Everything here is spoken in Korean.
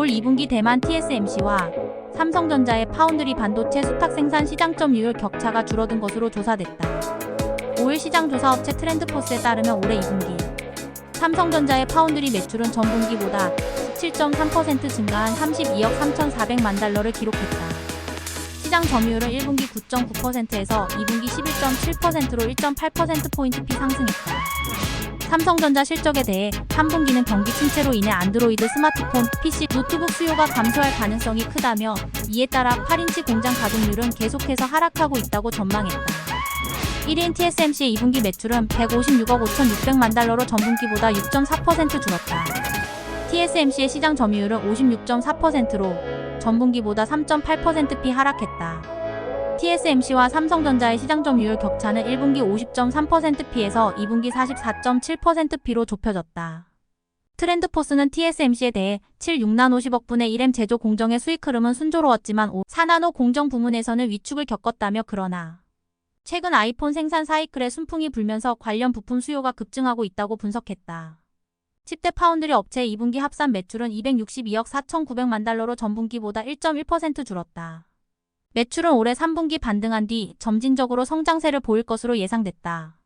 올 2분기 대만 TSMC와 삼성전자의 파운드리 반도체 수탁 생산 시장점유율 격차가 줄어든 것으로 조사됐다. 5일 시장 조사 업체 트렌드포스에 따르면 올해 2분기 삼성전자의 파운드리 매출은 전분기보다 17.3% 증가한 32억 3,400만 달러를 기록했다. 시장 점유율은 1분기 9.9%에서 2분기 11.7%로 1.8%포인트 피 상승했다. 삼성전자 실적에 대해 3분기는 경기 침체로 인해 안드로이드 스마트폰, PC, 노트북 수요가 감소할 가능성이 크다며 이에 따라 8인치 공장 가동률은 계속해서 하락하고 있다고 전망했다. 1인 TSMC의 2분기 매출은 156억 5,600만 달러로 전분기보다 6.4% 줄었다. TSMC의 시장 점유율은 56.4%로 전분기보다 3.8%피 하락했다. TSMC와 삼성전자의 시장 점유율 격차는 1분기 50.3%피에서 2분기 44.7%피로 좁혀졌다. 트렌드포스는 TSMC에 대해 7, 6나노 10억 분의 1M 제조 공정의 수익 흐름은 순조로웠지만 5, 4나노 공정 부문에서는 위축을 겪었다며 그러나 최근 아이폰 생산 사이클에 순풍이 불면서 관련 부품 수요가 급증하고 있다고 분석했다. 10대 파운드리 업체 2분기 합산 매출은 262억 4,900만 달러로 전분기보다 1.1% 줄었다. 매출은 올해 3분기 반등한 뒤 점진적으로 성장세를 보일 것으로 예상됐다.